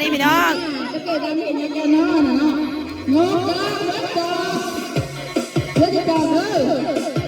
ดีพี่น้องจะเ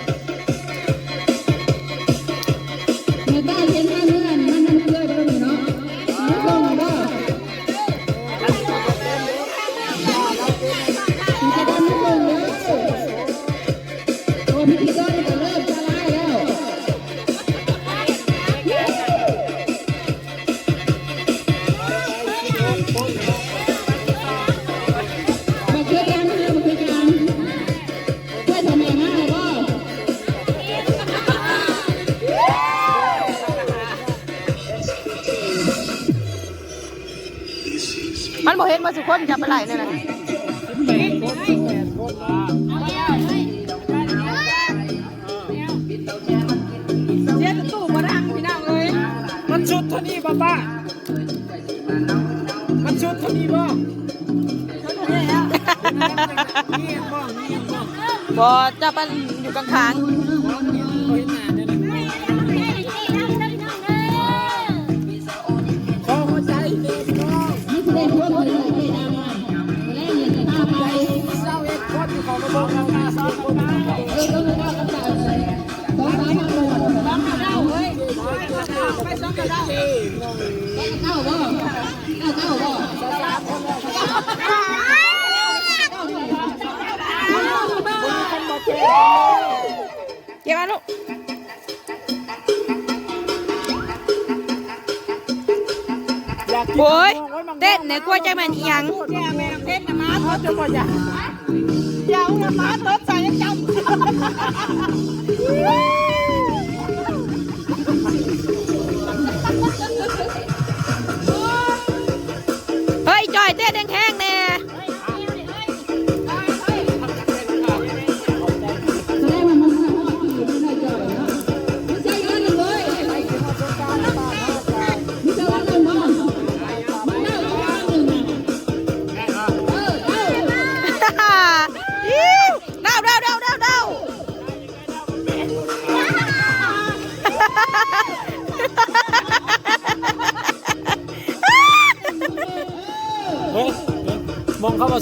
บอกเห็นมาสุคนจับไปไหลเนี่ยนะเสียตู้มาดังพี่น้องเลยมันชุดเท่านี้ป้าป้ามันชุดเท่านี้บ่นี่ยังบ่นี่ยังบ่บอจับไปอยู่กลางเขาเอ็ดคนที่เขามาบอกเราหน้าสาวนะมาเออต้องมากัง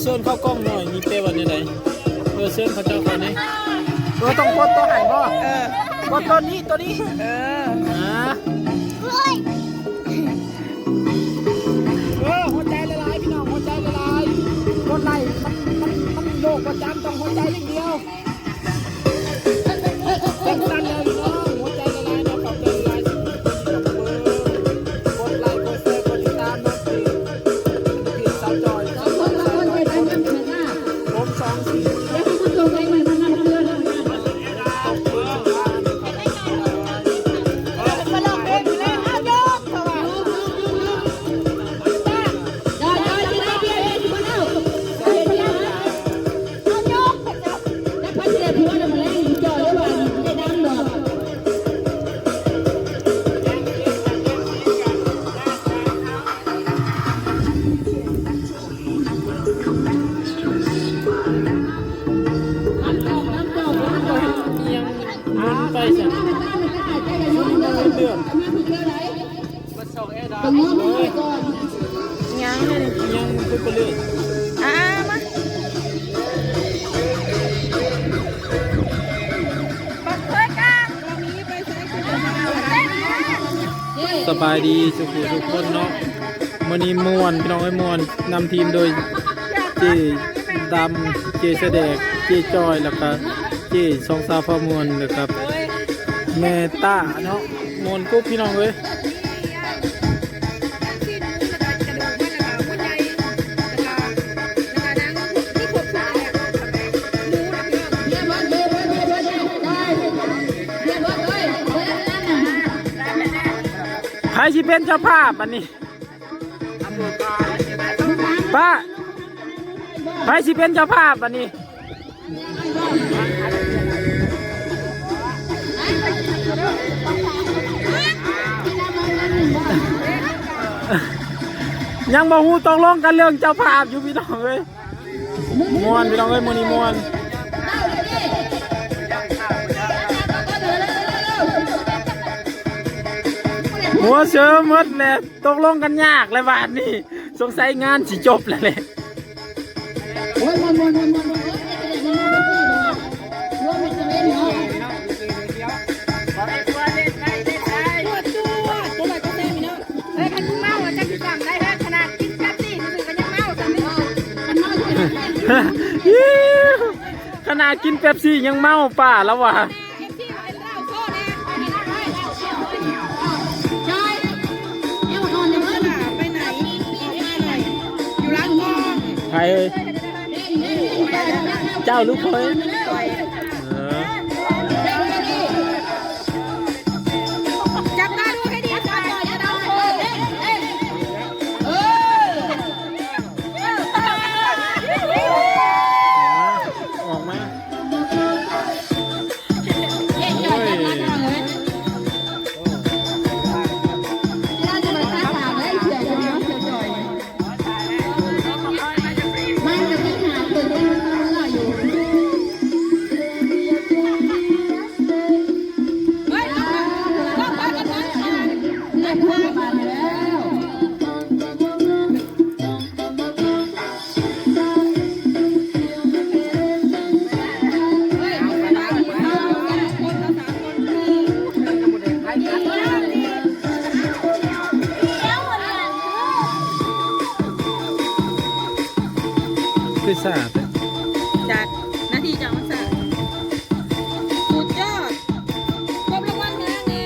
เขาว่าเชิญเข้ากล้องหน่อย มีเปวันยังไงเออเชิญเขาเจ้าคนนี้เออต้องกดตัวไหนบ่เออกดตัวนี้ตัวนี้ เอออ่าเออหัวใจละลายพี่น้องหัวใจละลายรถไลค์มันมันมันโลกประจำต้องหัวใจอย่างเดียว สบายดีสุขุทุกคนเนาะมันนี้มวนพี่น้องไอ้มวนนำทีมโดยเจดำเจเสดกเจจอยแล้วก็เจสองสาวพอมวนนะครับแม่ต้าเนาะมวนกุ๊บพี่น้องเว้ย สิเป็นเจ้าภาพอันนี้ป้าใครสิเป็นเจ้าภาพอันนี้ยังบ่ฮู้ตกลงกันเรื่องเจ้าภาพอยู่พี่น้องเอ้ยมวนพี่น้องเอ้ยมื้อนี้มวน หัวเสือมดเลยตกลงกันยากเลยบาทนี่สงสัยงานสิจบแล้วเลยขนาดกินเป๊ปซี่ยังเมาป่าแล้วว่ะ เอ้ยเจ้าลูกเคย คือสาดจากนาทีจากมันสาสุดยอดครบรางวัลนะนี่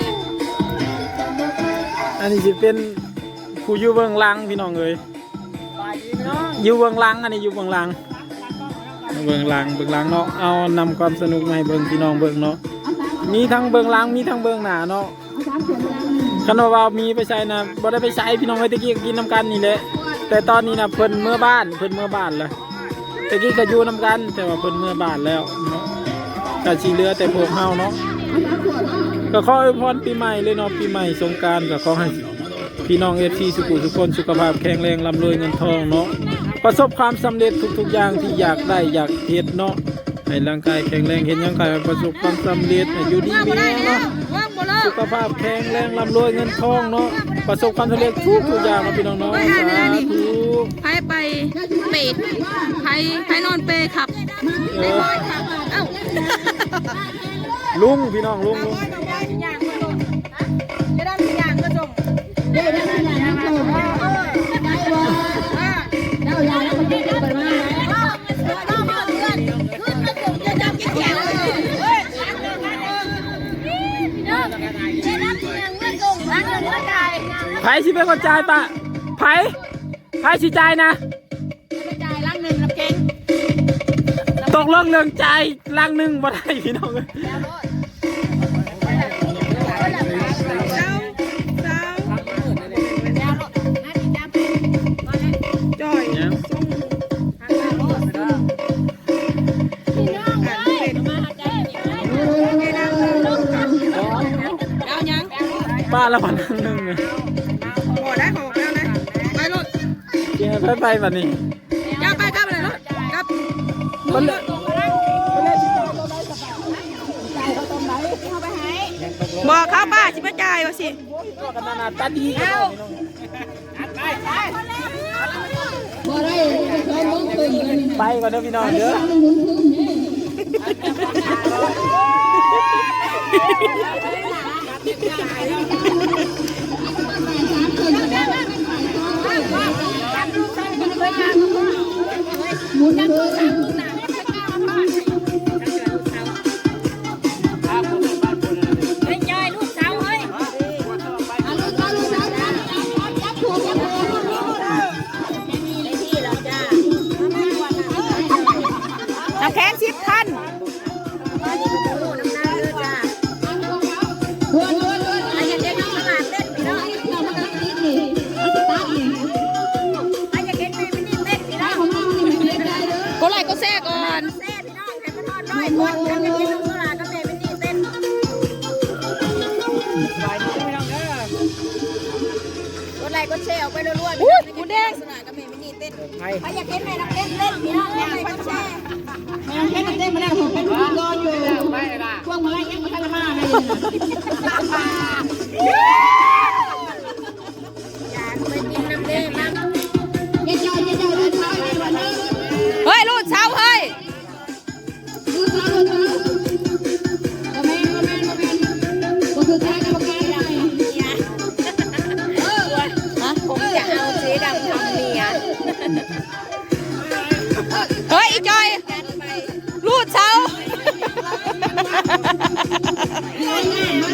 อันนี้จะเป็นผู้อยู่เบื้องหลังพี่น้องเอ้ยอยู่เบื้องหลังอันนี้อยู่เบื้องหลังเบื้องหลังเบื้องหลังเนาะเอานำความสนุกมาให้เบิ่งพี่น้องเบิ่งเนาะมีทั้งเบื้องหลังมีทั้งเบื้องหน้าเนาะคันว่าว่ามีไปใช้นะบ่ได้ไปใช้พี่น้องไว้ตะกี้ก็กินน้ำกันนี่แหละแต่ตอนนี้นะเพิ่นเมื่อบ้านเพิ่นเมื่อบ้านแล้วตะกี้ก็อยู่น้ำกัน แต่ว่าเพิ่นเมื่อบานแล้วเนาะก็สิเหลือแต่พวกเฮาเนาะก็ขออวยพรปีใหม่เลยเนาะปีใหม่สงกรารก็ขอให้พี่น้องเอฟซีสุขุทุกคนสุขภาพแข็งแรงร่ำรวยเงินทองเนาะประสบความสำเร็จทุก ๆ อย่างที่อยากได้อยากเฮ็ดเนาะให้ร่างกายแข็งแรงเห็นหยังไงประสบความสำเร็จอยู่ดีมีบ่ได้แรงแล้เนาะสุขภาพแข็งแรงร่ำรวยเงินทองเนาะประสบความสำเร็จทุกๆอย่างนาะพี่น้องเนาะสาธุ ใครไปเปดใครใครนอนเปย์ขับเอไม่อบ่อยขับเอ้าลุงพี่น้องลุงลุงจะได้มีอย่างก็ส่งเด้นั่นน่ะนั่งโตได้บ่เจ้ายาแล้วมันจะเป็นมาไผสิเป็นคนจ่ายปะไผ ให้สิใจายนะ กระจายร่างหนึ่งลำเก่งตกลงเรื่องใจล่างหนึ่งบ่ได้พี่น้องเอ้ยแล้วรถเจ้าสาวแล้วรถน่าติดตามไปมาแล้วจ่อยส่งพี่น้องเลยมาหาใจนี่ได้ไงนะลูกทำแล้วยัง ป้าละพันล่างหนึ่งอะ บ่ได้ของ ริงๆไปนี้กลับไปกลับเลยนะกลับมันเลยบอกเข้าป้าสิบจ่ายว่าสิตัดดีเอาไปก่อนเด้อพี่น้องเด้อ muốn thôi คนมันจะมีลูกเไหร่ก็เตะไปเต้นไปดูพี่น้องเด้อกไลกดแชร์ออกไปเรื่นกูแดงสนาก็เมย์ไม่มีเต้นไปไยากเต้นไมน้อเต้นเต้นพี่น้เต้นไหมแชร์ม่เต้นเต้นมาแล้วผมเป็นผู้รออยู่พวกมึงไอ้ยังมาทำมาเลย ได้ผมจะเอาสีดำทำเมียเฮ้ยอีจอย รูดเช้าร้อยงานมาเลยร้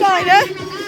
ก่อนนะไ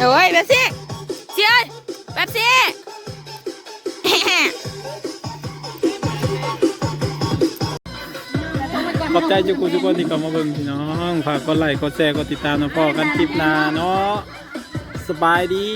เอ้ยแบบซี่เชียร์แบบซี่ขอบใจจุกุทุกคนที่เข้ามาเบิ่งพี่น้องฝากกดไลค์กดแชร์กดติดตามนะพ่อกันคลิปหน้าเนาะสบายดี